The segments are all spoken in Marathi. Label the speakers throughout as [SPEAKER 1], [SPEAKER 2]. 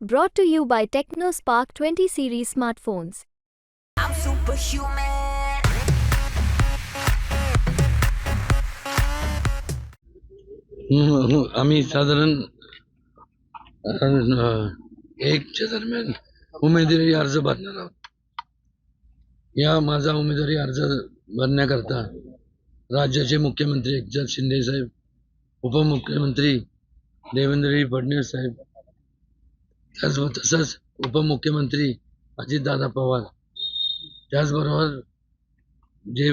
[SPEAKER 1] Brought to you by TechnoSpark 20 series smartphones.
[SPEAKER 2] I'm superhuman.
[SPEAKER 3] आम्ही साधारण अं, एकच्या दरम्यान उमेदवारी अर्ज भरणार आहोत या माझा उमेदवारी अर्ज भरण्याकरता राज्याचे मुख्यमंत्री एकनाथ शिंदे साहेब उपमुख्यमंत्री देवेंद्रजी फडणवीस साहेब त्याचबरोबर तसंच उपमुख्यमंत्री अजितदादा पवार. त्याचबरोबर जे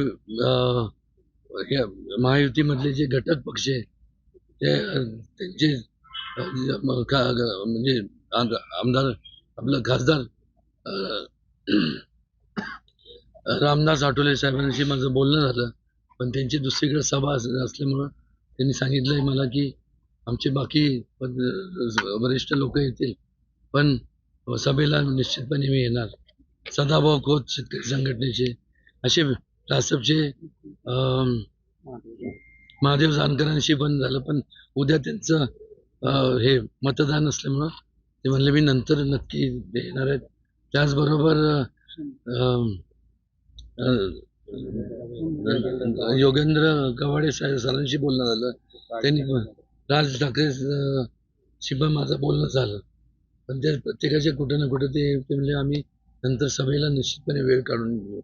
[SPEAKER 3] हे महायुतीमधले जे घटक पक्ष आहे ते त्यांचे का- ग- म्हणजे आम- आमदार आपलं खासदार रामदास आठवले साहेबांशी माझं बोलणं झालं पण त्यांची दुसरीकडे सभा असल्यामुळं त्यांनी सांगितलंय मला की आमचे बाकी वरिष्ठ लोक येतील पण सभेला निश्चितपणे मी येणार. सदाभाऊ खोत शेतकरी संघटनेचे असे रासपचे महादेव जानकरांशी पण झालं पण उद्या त्यांचं हे मतदान असल्यामुळं ते म्हणले मी नंतर नक्की येणार आहेत त्याचबरोबर योगेंद्र गवाडे साहेब सरांशी बोलणं झालं. त्यांनी पण राज ठाकरे शी पण माझं बोलणं झालं. पण ते प्रत्येकाचे कुठं ना कुठं ते म्हणजे आम्ही नंतर सभेला निश्चितपणे वेळ काढून घेऊ.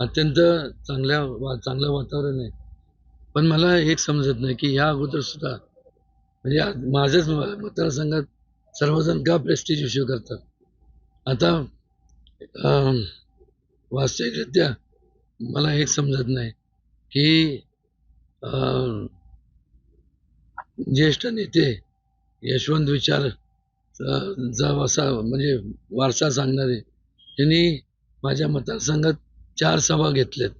[SPEAKER 3] अत्यंत चांगल्या वा चांगलं वातावरण आहे. पण मला एक समजत नाही की ह्या अगोदर सुद्धा म्हणजे माझ्याच मतदारसंघात सर्वजण का प्रेस्टिज इश्यू करतात? आता वास्तविकरित्या मला एक समजत नाही की ज्येष्ठ नेते यशवंत विचार अं, असा म्हणजे वारसा सांगणारे. त्यांनी माझ्या मतदारसंघात चार सभा घेतल्यात.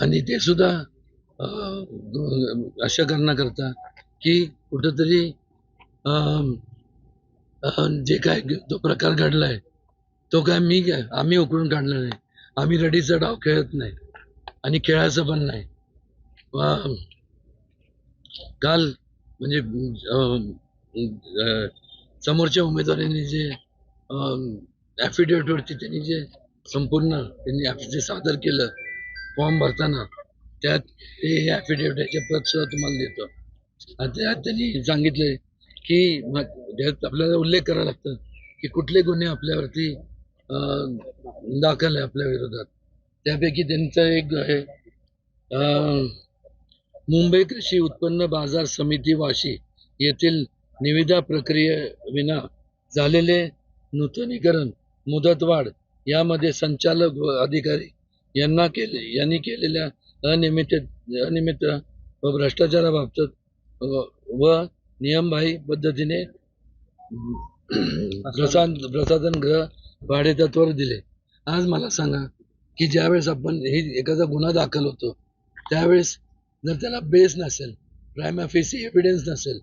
[SPEAKER 3] आणि ते सुद्धा अशा कारणाकरता की कुठंतरी जे काय तो प्रकार घडला आहे तो काय मी काय आम्ही उकळून काढला नाही. आम्ही रडीचा डाव खेळत नाही. आणि खेळायचं पण नाही. काल म्हणजे समोरच्या उमेदवारांनी जे ॲफिडेविटवरती त्यांनी जे संपूर्ण त्यांनी जे सादर केलं फॉर्म भरताना त्यात ते हे प्रत प्रतसुद्धा तुम्हाला देतो. आणि त्यात त्यांनी सांगितले की त्यात आपल्याला उल्लेख करावा लागतं की कुठले गुन्हे आपल्यावरती दाखल आहे आपल्या विरोधात. त्यापैकी त्यांचं एक आहे मुंबई कृषी उत्पन्न बाजार समिती वाशी येथील निविदा प्रक्रियेविना झालेले नूतनीकरण मुदतवाढ यामध्ये संचालक व अधिकारी यांना केले यांनी केलेल्या अनियमित अनियमित व भ्रष्टाचाराबाबत व- व नियमबाह्य पद्धतीने प्रसाद प्रसाधन गृह भाडेतत्वावर दिले. आज मला सांगा की ज्यावेळेस आपण हे एखादा गुन्हा दाखल होतो त्यावेळेस जर त्याला बेस नसेल प्रायम ऑफिसी एव्हिडन्स नसेल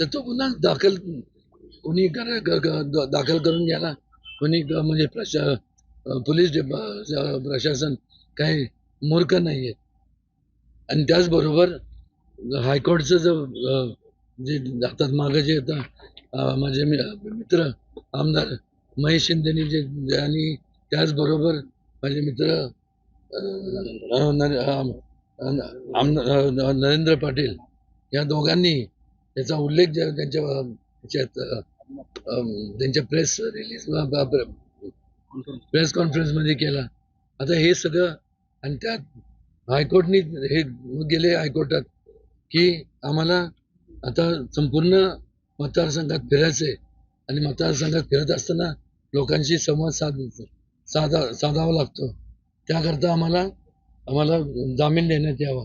[SPEAKER 3] तर तो गुन्हा दाखल कोणी कर- क- दाखल करून घ्यायला कोणी क- म्हणजे प्रशा पोलीस प्रशासन काही मूर्ख नाही आहे आणि त्याचबरोबर हायकोर्टचं जर जे जातात मागं जे आता माझे मि- मित्र आमदार महेश शिंदेनी जे आणि त्याचबरोबर माझे मित्र नर- आम- नरेंद्र पाटील या दोघांनी त्याचा उल्लेख त्यांच्या ह्याच्यात त्यांच्या प्रेस रिलीज प्रेस कॉन्फरन्समध्ये केला. आता हे सगळं आणि त्यात हायकोर्टनी हे गेले हायकोर्टात की आम्हाला आता संपूर्ण मतदारसंघात फिरायचं आहे आणि मतदारसंघात फिरत असताना लोकांशी संवाद साध साधा साधावा लागतो. त्याकरता आम्हाला आम्हाला जामीन देण्यात यावा.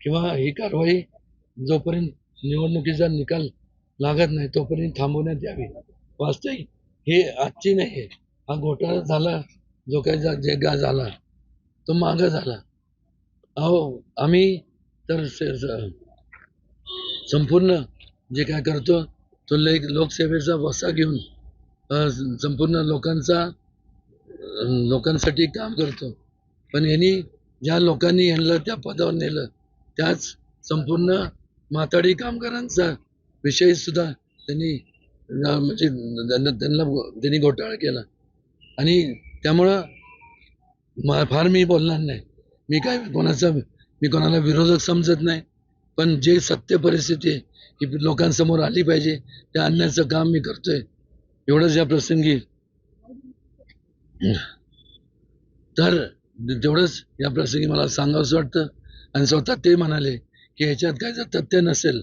[SPEAKER 3] किंवा ही कारवाई जोपर्यंत निवडणुकीचा निकाल लागत नाही तोपर्यंत थांबवण्यात यावी. वास्तविक हे आजची नाही आहे. हा घोटाळा झाला जो काही जा- जे गा झाला तो मागं झाला. अहो आम्ही तर संपूर्ण जे काय करतो तो ले लोकसेवेचा वसा घेऊन संपूर्ण लोकांचा लोकांसाठी काम करतो. पण यांनी ज्या लोकांनी यांना त्या पदावर नेलं त्याच संपूर्ण माथाडी कामगारांचा विषय सुद्धा त्यांनी म्हणजे त्यांना त्यांना त्यांनी घोटाळा केला. आणि त्यामुळं मा- फार मी बोलणार नाही. मी काय कोणाचा मी कोणाला विरोधक समजत नाही. पण जे सत्य परिस्थिती आहे ही लोकांसमोर आली पाहिजे त्या आणण्याचं काम मी करतोय. एवढंच या प्रसंगी. तर तेवढंच या प्रसंगी मला सांगावंसं वाटतं. आणि स्वतः ते म्हणाले की ह्याच्यात काय जर तथ्य नसेल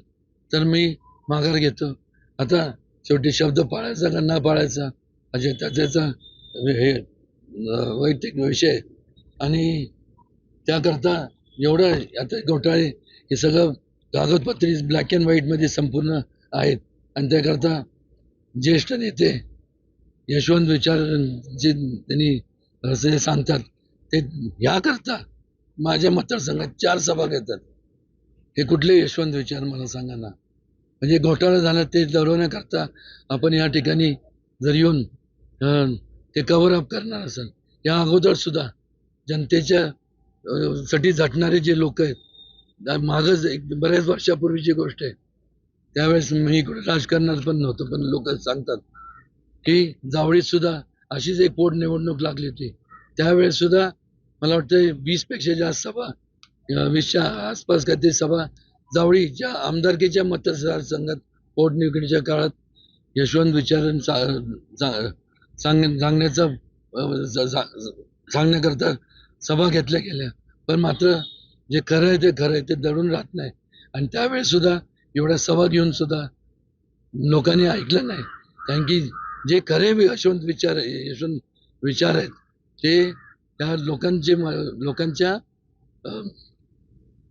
[SPEAKER 3] तर मी माघार घेतो. आता शेवटी शब्द पाळायचा का न पाळायचा? म्हणजे त्याचा हे वैयक्तिक विषय. आणि त्याकरता एवढं आता घोटाळे हे सगळं कागदपत्री ब्लॅक अँड व्हाईटमध्ये संपूर्ण आहेत. आणि त्याकरता ज्येष्ठ नेते यशवंत विचार जे त्यांनी असे सांगतात ते ह्याकरता माझ्या मतदारसंघात चार सभा घेतात. हे कुठले यशवंत विचार मला सांगा ना. म्हणजे घोटाळा झाला ते दडवण्याकरता आपण या ठिकाणी जर येऊन ते कव्हर अप करणार असेल. या अगोदर सुद्धा जनतेच्या साठी झटणारे जे लोक आहेत मागच एक बऱ्याच वर्षापूर्वीची गोष्ट आहे. त्यावेळेस मी इकडे राजकारणात पण नव्हतो पण लोक सांगतात की जावळीतसुद्धा अशीच एक पोटनिवडणूक लागली होती. त्यावेळेस सुद्धा मला वाटतं वीसपेक्षा जास्त सभा वीसच्या आसपास काहीतरी सभा जावळीच्या आमदारकीच्या मतदारसंघात पोटनिवडणुकीच्या काळात यशवंत विचारण सा- सांग सांगण्याचा सांगण्याकरता सभा घेतल्या गेल्या. पण मात्र जे खरं आहे ते खरं आहे ते दडून राहत नाही. आणि त्यावेळेस सुद्धा एवढ्या सभा घेऊन सुद्धा लोकांनी ऐकलं नाही. कारण की जे खरे यशवंत विचार यशवंत विचार आहेत ते त्या लोकांचे म- लोकांच्या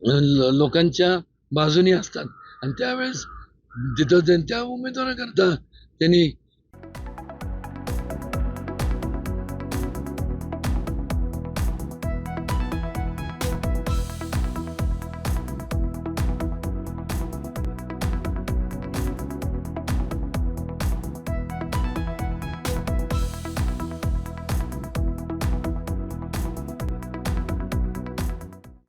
[SPEAKER 3] लोकांच्या बाजूनी असतात. आणि त्यावेळेस तिथं त्या- उमेदवाराकरता त्यांनी